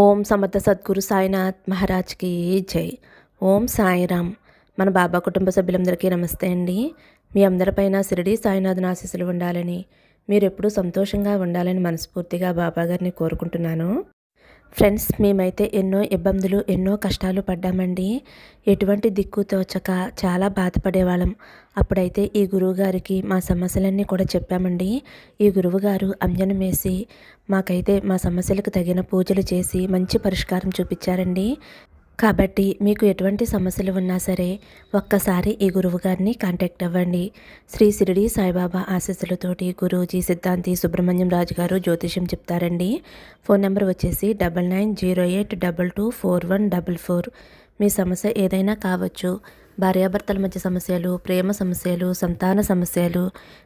ఓం సమర్థ సద్గురు సాయినాథ్ మహారాజ్కి జై. ఓం సాయిరామ్. మన బాబా కుటుంబ సభ్యులందరికీ నమస్తే అండి. మీ అందరిపైన షిరిడి సాయినాథ్ ఆశీస్సులు ఉండాలని మీరు ఎప్పుడూ సంతోషంగా ఉండాలని మనస్ఫూర్తిగా బాబా గారిని కోరుకుంటున్నాను. ఫ్రెండ్స్ మేమైతే ఎన్నో ఇబ్బందులు ఎన్నో కష్టాలు పడ్డామండి. ఎటువంటి దిక్కు తోచక చాలా బాధపడేవాళ్ళం. అప్పుడైతే ఈ గురువుగారికి మా సమస్యలన్నీ కూడా చెప్పామండి. ఈ గురువుగారు అంజనం వేసి మాకైతే మా సమస్యలకు తగిన పూజలు చేసి మంచి పరిష్కారం చూపించారండి. కాబట్టి మీకు ఎటువంటి సమస్యలు ఉన్నా సరే ఒక్కసారి ఈ గురువు గారిని కాంటాక్ట్ అవ్వండి. శ్రీ సిరిడి సాయిబాబా ఆశీస్సులతోటి గురూజీ సిద్ధాంతి సుబ్రహ్మణ్యం రాజు గారు జ్యోతిష్యం చెప్తారండి. ఫోన్ నెంబర్ వచ్చేసి double nine zero eight double two four one double four. మీ సమస్య ఏదైనా కావచ్చు భార్యాభర్తల మధ్య సమస్యలు ప్రేమ సమస్యలు సంతాన సమస్యలు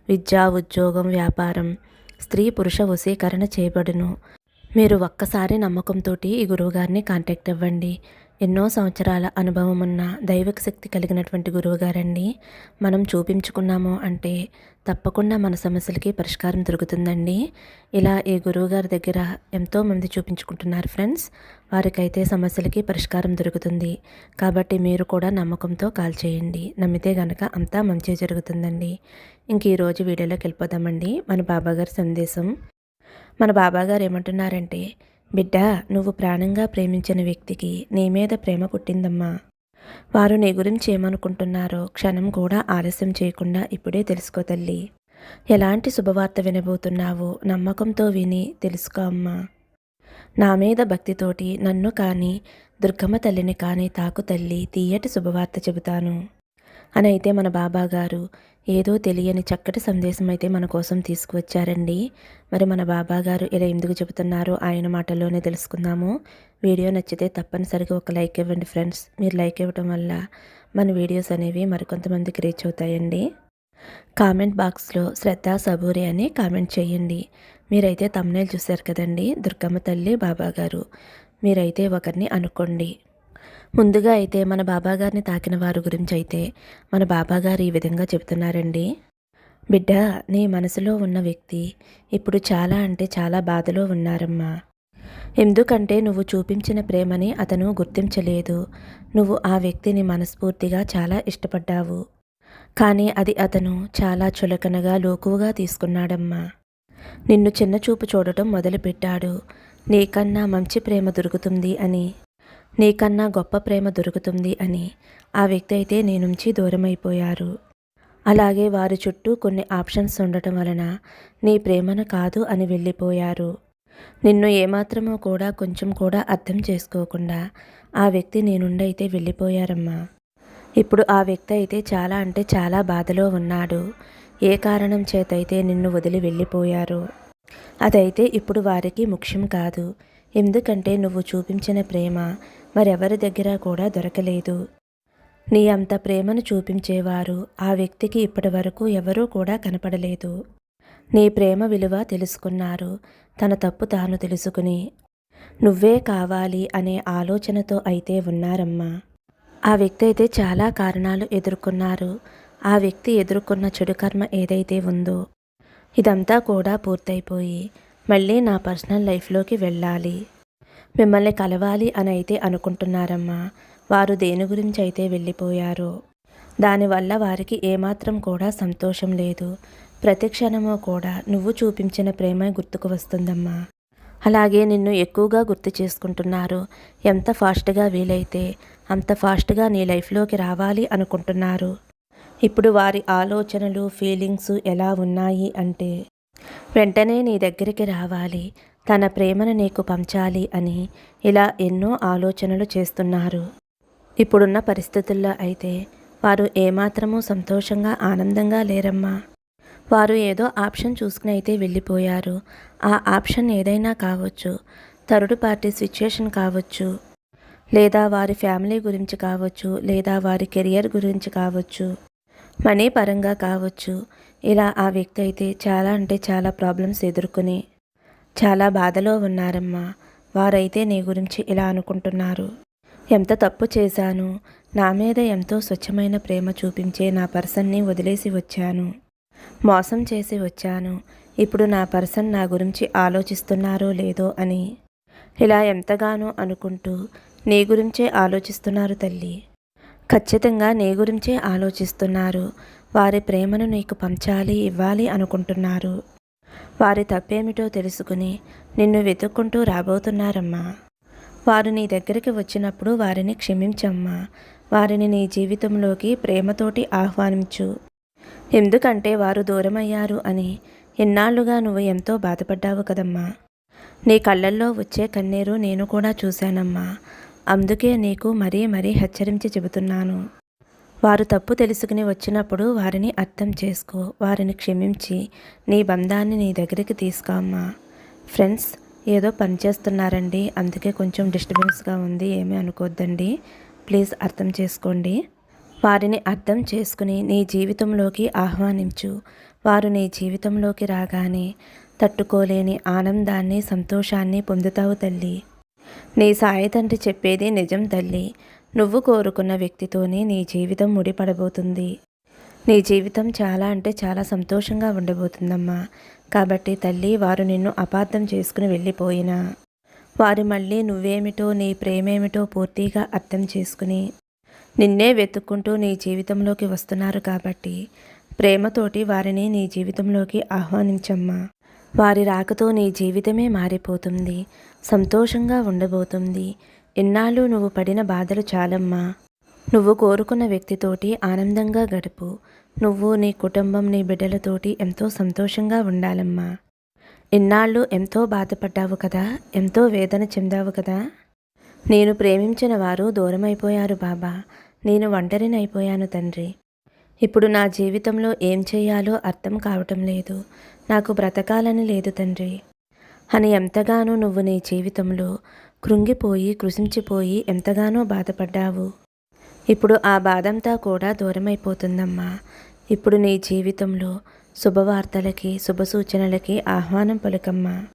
విద్య ఉద్యోగం వ్యాపారం స్త్రీ పురుష వశీకరణ చేయబడును. మీరు ఒక్కసారి నమ్మకంతో ఈ గురువుగారిని కాంటాక్ట్ అవ్వండి. ఎన్నో సంవత్సరాల అనుభవం ఉన్న దైవిక శక్తి కలిగినటువంటి గురువుగారండి. మనం చూపించుకున్నాము అంటే తప్పకుండా మన సమస్యలకి పరిష్కారం దొరుకుతుందండి. ఇలా ఈ గురువుగారి దగ్గర ఎంతోమంది చూపించుకుంటున్నారు ఫ్రెండ్స్. వారికైతే సమస్యలకి పరిష్కారం దొరుకుతుంది. కాబట్టి మీరు కూడా నమ్మకంతో కాల్ చేయండి. నమ్మితే గనక అంతా మంచి జరుగుతుందండి. ఇంక ఈరోజు వీడియోలోకి వెళ్ళిపోదామండి. మన బాబాగారి సందేశం. మన బాబాగారు ఏమంటున్నారంటే బిడ్డ నువ్వు ప్రాణంగా ప్రేమించిన వ్యక్తికి నీ మీద ప్రేమ పుట్టిందమ్మా. వారు నీ గురించి ఏమనుకుంటున్నారో క్షణం కూడా ఆలస్యం చేయకుండా ఇప్పుడే తెలుసుకో తల్లి. ఎలాంటి శుభవార్త వినబోతున్నావో నమ్మకంతో విని తెలుసుకో అమ్మా. నా మీద భక్తితోటి నన్ను కానీ దుర్గమ్మ తల్లిని కానీ తాకు తల్లి తీయటి శుభవార్త చెబుతాను. అని అయితే మన బాబా గారు ఏదో తెలియని చక్కటి సందేశం అయితే మన కోసం తీసుకువచ్చారండి. మరి మన బాబా గారు ఇలా ఎందుకు చెబుతున్నారో ఆయన మాటల్లోనే తెలుసుకుందాము. వీడియో నచ్చితే తప్పనిసరిగా ఒక లైక్ ఇవ్వండి ఫ్రెండ్స్. మీరు లైక్ ఇవ్వటం వల్ల మన వీడియోస్ అనేవి మరికొంతమందికి రీచ్ అవుతాయండి. కామెంట్ బాక్స్లో శ్రద్ధ సబూరి అని కామెంట్ చేయండి. మీరైతే తమ్నేలు చూశారు కదండి దుర్గమ్మ తల్లి బాబా గారు మీరైతే ఒకరిని అనుకోండి. ముందుగా అయితే మన బాబాగారిని తాకిన వారి గురించి అయితే మన బాబాగారు ఈ విధంగా చెబుతున్నారండి. బిడ్డ నీ మనసులో ఉన్న వ్యక్తి ఇప్పుడు చాలా అంటే చాలా బాధలో ఉన్నారమ్మా. ఎందుకంటే నువ్వు చూపించిన ప్రేమని అతను గుర్తించలేదు. నువ్వు ఆ వ్యక్తిని మనస్ఫూర్తిగా చాలా ఇష్టపడ్డావు. కానీ అది అతను చాలా చులకనగా లోకువుగా తీసుకున్నాడమ్మా. నిన్ను చిన్న చూపు చూడటం మొదలుపెట్టాడు. నీకన్నా మంచి ప్రేమ దొరుకుతుంది అని నీకన్నా గొప్ప ప్రేమ దొరుకుతుంది అని. ఆ వ్యక్తి అయితే నీ నుంచి దూరమైపోయారు. అలాగే వారి చుట్టూ కొన్ని ఆప్షన్స్ ఉండటం వలన నీ ప్రేమను కాదు అని వెళ్ళిపోయారు. నిన్ను ఏమాత్రమో కూడా కొంచెం కూడా అర్థం చేసుకోకుండా ఆ వ్యక్తి నీ నుండి అయితే వెళ్ళిపోయారమ్మా. ఇప్పుడు ఆ వ్యక్తి అయితే చాలా అంటే చాలా బాధలో ఉన్నాడు. ఏ కారణం చేతైతే నిన్ను వదిలి వెళ్ళిపోయారు. అదైతే ఇప్పుడు వారికి ముఖ్యం కాదు. ఎందుకంటే నువ్వు చూపించిన ప్రేమ మరెవరి దగ్గర కూడా దొరకలేదు. నీ అంత ప్రేమను చూపించేవారు ఆ వ్యక్తికి ఇప్పటి వరకు ఎవరూ కూడా కనపడలేదు. నీ ప్రేమ విలువ తెలుసుకున్నారు తన తప్పు తాను తెలుసుకుని. నువ్వే కావాలి అనే ఆలోచనతో అయితే ఉన్నారమ్మా. ఆ వ్యక్తి అయితే చాలా కారణాలు ఎదుర్కొన్నారు. ఆ వ్యక్తి ఎదుర్కొన్న చెడు కర్మ ఏదైతే ఉందో ఇదంతా కూడా పూర్తయిపోయి మళ్ళీ నా పర్సనల్ లైఫ్లోకి వెళ్ళాలి. మిమ్మల్ని కలవాలి అని అయితే అనుకుంటున్నారమ్మా. వారు దేని గురించి అయితే వెళ్ళిపోయారు. దానివల్ల వారికి ఏమాత్రం కూడా సంతోషం లేదు. ప్రతి క్షణము కూడా నువ్వు చూపించిన ప్రేమ గుర్తుకు వస్తుందమ్మా. అలాగే నిన్ను ఎక్కువగా గుర్తు చేసుకుంటున్నారు. ఎంత ఫాస్ట్గా వీలైతే అంత ఫాస్ట్గా నీ లైఫ్లోకి రావాలి అనుకుంటున్నారు. ఇప్పుడు వారి ఆలోచనలు ఫీలింగ్స్ ఎలా ఉన్నాయి అంటే వెంటనే నీ దగ్గరికి రావాలి. తన ప్రేమను నీకు పంచాలి అని ఇలా ఎన్నో ఆలోచనలు చేస్తున్నారు. ఇప్పుడున్న పరిస్థితుల్లో అయితే వారు ఏమాత్రమూ సంతోషంగా ఆనందంగా లేరమ్మా. వారు ఏదో ఆప్షన్ చూసుకుని అయితే వెళ్ళిపోయారు. ఆ ఆప్షన్ ఏదైనా కావచ్చు. థర్డ్ పార్టీ సిచ్యుయేషన్ కావచ్చు. లేదా వారి ఫ్యామిలీ గురించి కావచ్చు. లేదా వారి కెరియర్ గురించి కావచ్చు. మనీ పరంగా కావచ్చు. ఇలా ఆ వ్యక్తి అయితే చాలా అంటే చాలా ప్రాబ్లమ్స్ ఎదుర్కొని చాలా బాధలో ఉన్నారమ్మా. వారైతే నీ గురించి ఇలా అనుకుంటున్నారు. ఎంత తప్పు చేశాను? నా మీద ఎంతో స్వచ్ఛమైన ప్రేమ చూపించే నా పర్సన్ని వదిలేసి వచ్చాను. మోసం చేసి వచ్చాను. ఇప్పుడు నా పర్సన్ నా గురించి ఆలోచిస్తున్నారో లేదో అని ఇలా ఎంతగానో అనుకుంటూ నీ గురించే ఆలోచిస్తున్నారు తల్లి. ఖచ్చితంగా నీ గురించే ఆలోచిస్తున్నారు. వారి ప్రేమను నీకు పంచాలి ఇవ్వాలి అనుకుంటున్నారు. వారి తప్పేమిటో తెలుసుకుని నిన్ను వెతుక్కుంటూ రాబోతున్నారమ్మా. వారు నీ దగ్గరికి వచ్చినప్పుడు వారిని క్షమించమ్మా. వారిని నీ జీవితంలోకి ప్రేమతోటి ఆహ్వానించు. ఎందుకంటే వారు దూరమయ్యారు అని ఇన్నాళ్ళుగా నువ్వు ఎంతో బాధపడ్డావు కదమ్మా. నీ కళ్ళల్లో వచ్చే కన్నీరు నేను కూడా చూశానమ్మా. అందుకే నీకు మరీ మరీ హెచ్చరించి చెబుతున్నాను. వారు తప్పు తెలుసుకుని వచ్చినప్పుడు వారిని అర్థం చేసుకో వారిని క్షమించి నీ బంధాన్ని నీ దగ్గరికి తీసుకోమ్మా ఫ్రెండ్స్ ఏదో పని చేస్తున్నారండి అందుకే కొంచెం డిస్టర్బెన్స్గా ఉంది ఏమీ అనుకోవద్దండి ప్లీజ్ అర్థం చేసుకోండి. వారిని అర్థం చేసుకుని నీ జీవితంలోకి ఆహ్వానించు. వారు నీ జీవితంలోకి రాగానే తట్టుకోలేని ఆనందాన్ని సంతోషాన్ని పొందుతావు తల్లి. నీ సాయి తండ్రి చెప్పేది నిజం తల్లి. నువ్వు కోరుకున్న వ్యక్తితోనే నీ జీవితం ముడిపడబోతుంది. నీ జీవితం చాలా అంటే చాలా సంతోషంగా ఉండబోతుందమ్మా. కాబట్టి తల్లి వారు నిన్ను అపార్థం చేసుకుని వెళ్ళిపోయినా. వారు మళ్ళీ నువ్వేమిటో నీ ప్రేమేమిటో పూర్తిగా అర్థం చేసుకుని నిన్నే వెతుక్కుంటూ నీ జీవితంలోకి వస్తున్నారు కాబట్టి ప్రేమతోటి వారిని నీ జీవితంలోకి ఆహ్వానించమ్మా. వారి రాకతో నీ జీవితమే మారిపోతుంది సంతోషంగా ఉండబోతుంది. ఇన్నాళ్ళు నువ్వు పడిన బాధలు చాలమ్మా. నువ్వు కోరుకున్న వ్యక్తితోటి ఆనందంగా గడుపు. నువ్వు నీ కుటుంబం నీ బిడ్డలతోటి ఎంతో సంతోషంగా ఉండాలమ్మా. ఇన్నాళ్ళు ఎంతో బాధపడ్డావు కదా ఎంతో వేదన చెందావు కదా. నేను ప్రేమించిన వారు దూరమైపోయారు బాబా. నేను ఒంటరినైపోయాను తండ్రి. ఇప్పుడు నా జీవితంలో ఏం చేయాలో అర్థం కావటం లేదు. నాకు బ్రతకాలని లేదు తండ్రి. అని ఎంతగానో నువ్వు నీ జీవితంలో కృంగిపోయి కృషించిపోయి ఎంతగానో బాధపడ్డావు? ఇప్పుడు ఆ బాధంతా కూడా దూరమైపోతుందమ్మా. ఇప్పుడు నీ జీవితంలో శుభవార్తలకి శుభసూచనలకి ఆహ్వానం పలుకమ్మా.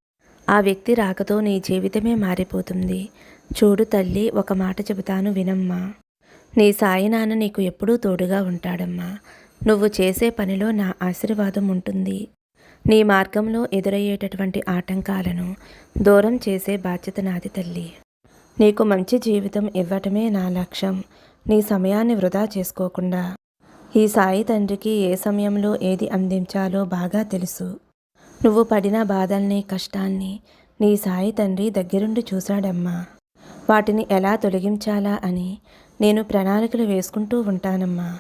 ఆ వ్యక్తి రాకతో నీ జీవితమే మారిపోతుంది. చూడు తల్లి ఒక మాట చెబుతాను వినమ్మా. నీ సాయినాన్న నీకు ఎప్పుడూ తోడుగా ఉంటాడమ్మా. నువ్వు చేసే పనిలో నా ఆశీర్వాదం ఉంటుంది. నీ మార్గంలో ఎదురయ్యేటటువంటి ఆటంకాలను దూరం చేసే బాధ్యత నాది తల్లి. నీకు మంచి జీవితం ఇవ్వటమే నా లక్ష్యం. నీ సమయాన్ని వృధా చేసుకోకుండా. ఈ సాయి తండ్రికి ఏ సమయంలో ఏది అందించాలో బాగా తెలుసు. నువ్వు పడిన బాధల్ని కష్టాల్ని నీ సాయి తండ్రి దగ్గరుండి చూశాడమ్మా. వాటిని ఎలా తొలగించాలా అని నేను ప్రణాళికలు వేసుకుంటూ ఉంటానమ్మా.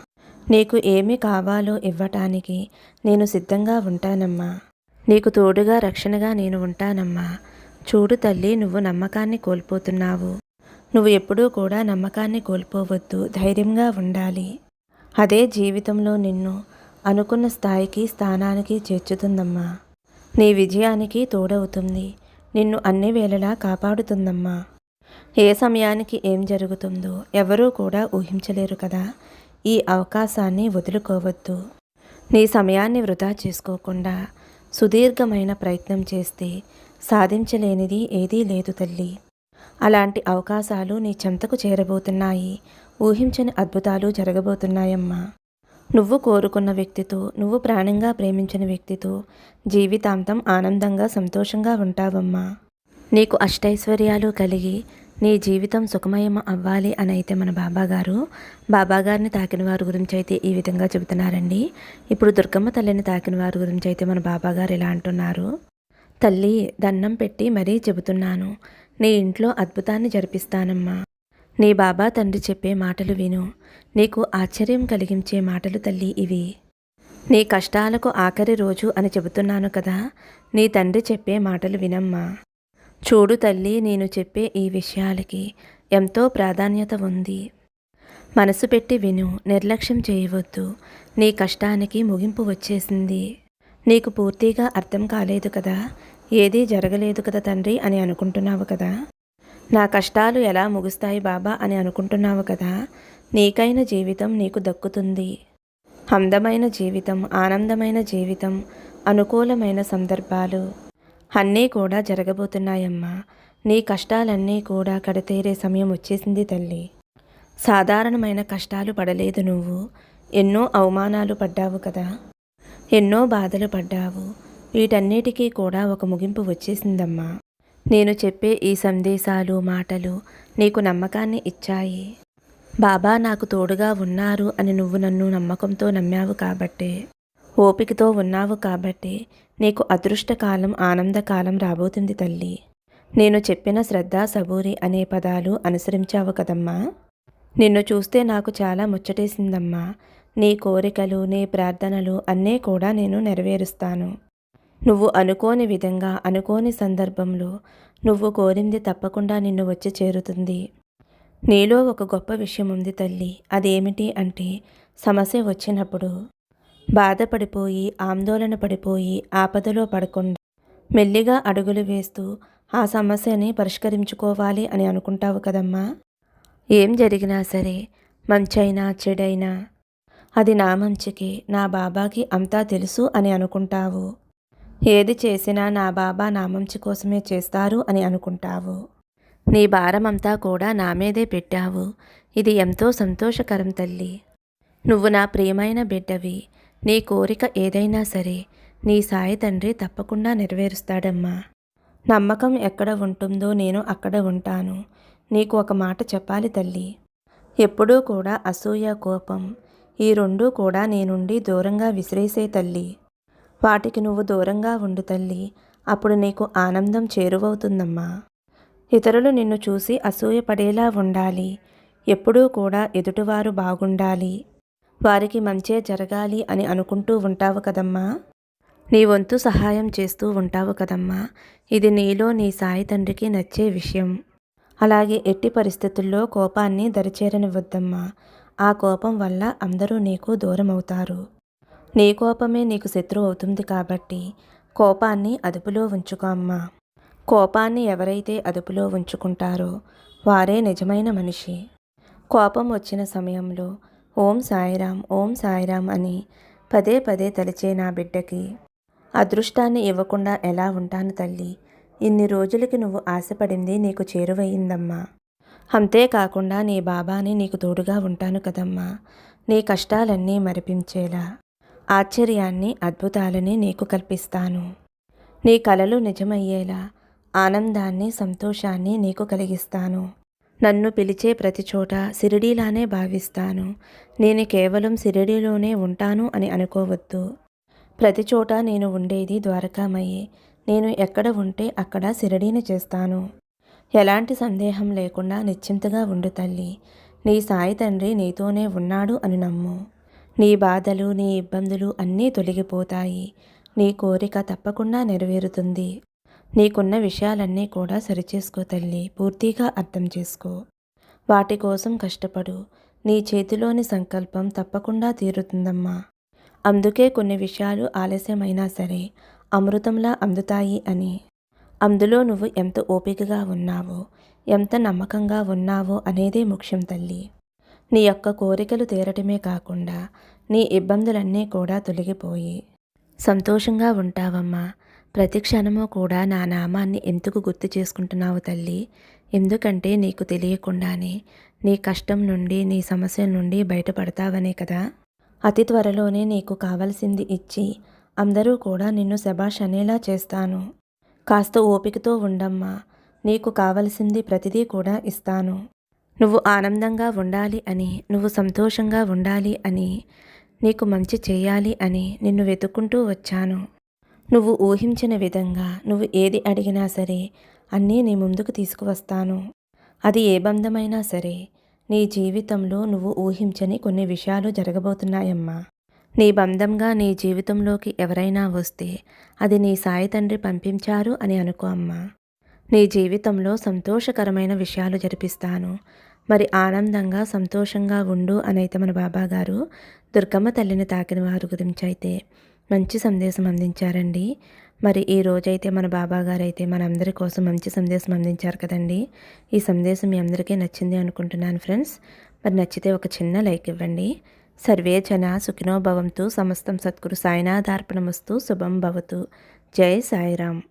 నీకు ఏమి కావాలో ఇవ్వటానికి నేను సిద్ధంగా ఉంటానమ్మా. నీకు తోడుగా రక్షణగా నేను ఉంటానమ్మా. చూడు తల్లి నువ్వు నమ్మకాన్ని కోల్పోతున్నావు. నువ్వు ఎప్పుడూ కూడా నమ్మకాన్ని కోల్పోవద్దు ధైర్యంగా ఉండాలి. అదే జీవితంలో నిన్ను అనుకున్న స్థాయికి స్థానానికి చేర్చుతుందమ్మా. నీ విజయానికి తోడవుతుంది. నిన్ను అన్ని వేళలా కాపాడుతుందమ్మా. ఏ సమయానికి ఏం జరుగుతుందో ఎవరూ కూడా ఊహించలేరు కదా. ఈ అవకాశాన్ని వదులుకోవద్దు. నీ సమయాన్ని వృధా చేసుకోకుండా సుదీర్ఘమైన ప్రయత్నం చేస్తే సాధించలేనిది ఏదీ లేదు తల్లి. అలాంటి అవకాశాలు నీ చెంతకు చేరబోతున్నాయి. ఊహించని అద్భుతాలు జరగబోతున్నాయమ్మా. నువ్వు కోరుకున్న వ్యక్తితో నువ్వు ప్రాణంగా ప్రేమించిన వ్యక్తితో జీవితాంతం ఆనందంగా సంతోషంగా ఉంటావమ్మా. నీకు అష్టైశ్వర్యాలు కలిగి నీ జీవితం సుఖమయం అవ్వాలి అని అయితే మన బాబాగారు బాబాగారిని తాకిన వారి గురించి అయితే ఈ విధంగా చెబుతున్నారండి. ఇప్పుడు దుర్గమ్మ తల్లిని తాకిన వారి గురించి అయితే మన బాబాగారు ఇలా అంటున్నారు. తల్లి దండం పెట్టి మరీ చెబుతున్నాను. నీ ఇంట్లో అద్భుతాన్ని జరిపిస్తానమ్మా. నీ బాబా తండ్రి చెప్పే మాటలు విను. నీకు ఆశ్చర్యం కలిగించే మాటలు తల్లి ఇవి. నీ కష్టాలకు ఆఖరి రోజు అని చెబుతున్నాను కదా. నీ తండ్రి చెప్పే మాటలు వినమ్మా. చూడు తల్లి నేను చెప్పే ఈ విషయాలకి ఎంతో ప్రాధాన్యత ఉంది. మనసు పెట్టి విను నిర్లక్ష్యం చేయవద్దు. నీ కష్టానికి ముగింపు వచ్చేసింది. నీకు పూర్తిగా అర్థం కాలేదు కదా? ఏదీ జరగలేదు కదా తండ్రి అని అనుకుంటున్నావు కదా? నా కష్టాలు ఎలా ముగుస్తాయి బాబా అని అనుకుంటున్నావు కదా? నీకైన జీవితం నీకు దక్కుతుంది. అందమైన జీవితం ఆనందమైన జీవితం అనుకూలమైన సందర్భాలు. అన్నీ కూడా జరగబోతున్నాయమ్మా. నీ కష్టాలన్నీ కూడా కడతీరే సమయం వచ్చేసింది తల్లి. సాధారణమైన కష్టాలు పడలేదు నువ్వు. ఎన్నో అవమానాలు పడ్డావు కదా. ఎన్నో బాధలు పడ్డావు. వీటన్నిటికీ కూడా ఒక ముగింపు వచ్చేసిందమ్మా. నేను చెప్పే ఈ సందేశాలు మాటలు నీకు నమ్మకాన్ని ఇచ్చాయి. బాబా నాకు తోడుగా ఉన్నారు అని నువ్వు నన్ను నమ్మకంతో నమ్మావు కాబట్టే. ఓపికతో ఉన్నావు కాబట్టి నీకు అదృష్టకాలం ఆనందకాలం రాబోతుంది తల్లి. నేను చెప్పిన శ్రద్ధ సబూరి అనే పదాలు అనుసరించావు కదమ్మా. నిన్ను చూస్తే నాకు చాలా ముచ్చటేసిందమ్మా. నీ కోరికలు నీ ప్రార్థనలు అన్నీ కూడా నేను నెరవేరుస్తాను. నువ్వు అనుకోని విధంగా అనుకోని సందర్భంలో నువ్వు కోరింది తప్పకుండా నిన్ను వచ్చి చేరుతుంది. నీలో ఒక గొప్ప విషయం ఉంది తల్లి. అదేమిటి అంటే సమస్య వచ్చినప్పుడు బాధపడిపోయి ఆందోళన పడిపోయి ఆపదలో పడకుండా మెల్లిగా అడుగులు వేస్తూ ఆ సమస్యని పరిష్కరించుకోవాలి అని అనుకుంటావు కదమ్మా. ఏం జరిగినా సరే మంచైనా చెడైనా అది నా మంచికి నా బాబాకి అంతా తెలుసు అని అనుకుంటావు. ఏది చేసినా నా బాబా నా మంచి కోసమే చేస్తారు అని అనుకుంటావు. నీ భారమంతా కూడా నా మీదే పెట్టావు. ఇది ఎంతో సంతోషకరం తల్లి. నువ్వు నా ప్రియమైన బిడ్డవి. నీ కోరిక ఏదైనా సరే నీ సాయి తండ్రి తప్పకుండా నెరవేరుస్తాడమ్మా. నమ్మకం ఎక్కడ ఉంటుందో నేను అక్కడ ఉంటాను. నీకు ఒక మాట చెప్పాలి తల్లి. ఎప్పుడూ కూడా అసూయ కోపం ఈ రెండూ కూడా నీ నుండి దూరంగా విసిరేసే తల్లి. వాటికి నువ్వు దూరంగా ఉండు తల్లి. అప్పుడు నీకు ఆనందం చేరువవుతుందమ్మా. ఇతరులు నిన్ను చూసి అసూయపడేలా ఉండాలి. ఎప్పుడూ కూడా ఎదుటివారు బాగుండాలి. వారికి మంచే జరగాలి అని అనుకుంటూ ఉంటావు కదమ్మా. నీ వంతు సహాయం చేస్తూ ఉంటావు కదమ్మా. ఇది నీలో నీ సాయి తండ్రికి నచ్చే విషయం. అలాగే ఎట్టి పరిస్థితుల్లో కోపాన్ని దరిచేరనివ్వద్దమ్మా. ఆ కోపం వల్ల అందరూ నీకు దూరం అవుతారు నీ కోపమే నీకు శత్రువు అవుతుంది కాబట్టి కోపాన్ని అదుపులో ఉంచుకో అమ్మా. కోపాన్ని ఎవరైతే అదుపులో ఉంచుకుంటారో వారే నిజమైన మనిషి. కోపం వచ్చిన సమయంలో ఓం సాయిరాం ఓం సాయిరాం అని పదే పదే తలిచే నా బిడ్డకి అదృష్టాన్ని ఇవ్వకుండా ఎలా ఉంటాను తల్లి? ఇన్ని రోజులకి నువ్వు ఆశపడింది నీకు చేరువయిందమ్మా అంతేకాకుండా నీ బాబాని నీకు తోడుగా ఉంటాను కదమ్మా. నీ కష్టాలన్నీ మరిపించేలా ఆశ్చర్యాన్ని అద్భుతాలని నీకు కల్పిస్తాను. నీ కలలు నిజమయ్యేలా ఆనందాన్ని సంతోషాన్ని నీకు కలిగిస్తాను. నన్ను పిలిచే ప్రతి చోట సిరిడీలానే భావిస్తాను. నేను కేవలం సిరిడీలోనే ఉంటాను అని అనుకోవద్దు. ప్రతి చోట నేను ఉండేది ద్వారకామయ్యే. నేను ఎక్కడ ఉంటే అక్కడ సిరిడీని చేస్తాను. ఎలాంటి సందేహం లేకుండా నిశ్చింతగా ఉండు తల్లి. నీ సాయి తండ్రి నీతోనే ఉన్నాడు అని నమ్ము. నీ బాధలు నీ ఇబ్బందులు అన్నీ తొలగిపోతాయి. నీ కోరిక తప్పకుండా నెరవేరుతుంది. నీకున్న విషయాలన్నీ కూడా సరిచేసుకో తల్లి. పూర్తిగా అర్థం చేసుకో. వాటి కోసం కష్టపడు. నీ చేతిలోని సంకల్పం తప్పకుండా తీరుతుందమ్మా. అందుకే కొన్ని విషయాలు ఆలస్యమైనా సరే అమృతంలా అందుతాయి అని. అందులో నువ్వు ఎంత ఓపికగా ఉన్నావో ఎంత నమ్మకంగా ఉన్నావో అనేదే ముఖ్యం తల్లి. నీ యొక్క కోరికలు తీరటమే కాకుండా నీ ఇబ్బందులన్నీ కూడా తొలగిపోయి. సంతోషంగా ఉంటావమ్మా. ప్రతి క్షణము కూడా నా నామాన్ని ఎందుకు గుర్తు చేసుకుంటున్నావు తల్లి? ఎందుకంటే నీకు తెలియకుండానే నీ కష్టం నుండి నీ సమస్య నుండి బయటపడతావనే కదా? అతి త్వరలోనే నీకు కావలసింది ఇచ్చి అందరూ కూడా నిన్ను శబాష్ అనేలా చేస్తాను. కాస్త ఓపికతో ఉండమ్మా నీకు కావలసింది ప్రతిదీ కూడా ఇస్తాను. నువ్వు ఆనందంగా ఉండాలి అని నువ్వు సంతోషంగా ఉండాలి అని నీకు మంచి చేయాలి అని నిన్ను వెతుక్కుంటూ వచ్చాను. నువ్వు ఊహించిన విధంగా నువ్వు ఏది అడిగినా సరే అన్నీ నీ ముందుకు తీసుకువస్తాను. అది ఏ బంధమైనా సరే నీ జీవితంలో నువ్వు ఊహించని కొన్ని విషయాలు జరగబోతున్నాయమ్మా. నీ బంధంగా నీ జీవితంలోకి ఎవరైనా వస్తే అది నీ సాయి తండ్రి పంపించారు అని అనుకో అమ్మా. నీ జీవితంలో సంతోషకరమైన విషయాలు జరిపిస్తాను. మరి ఆనందంగా సంతోషంగా ఉండు అనైతే మన బాబాగారు దుర్గమ్మ తల్లిని తాకిన వారి గురించి అయితే మంచి సందేశం అందించారండి. మరి ఈ రోజైతే మన బాబా గారు అయితే మనందరి కోసం మంచి సందేశం అందించారు కదండి. ఈ సందేశం మీ అందరికీ నచ్చింది అనుకుంటున్నాను ఫ్రెండ్స్. మరి నచ్చితే ఒక చిన్న లైక్ ఇవ్వండి. సర్వే జన సుఖినోభవంతు సమస్తం సద్గురు సాయినాథార్పణమస్తు శుభం భవతు. జై సాయిరామ్.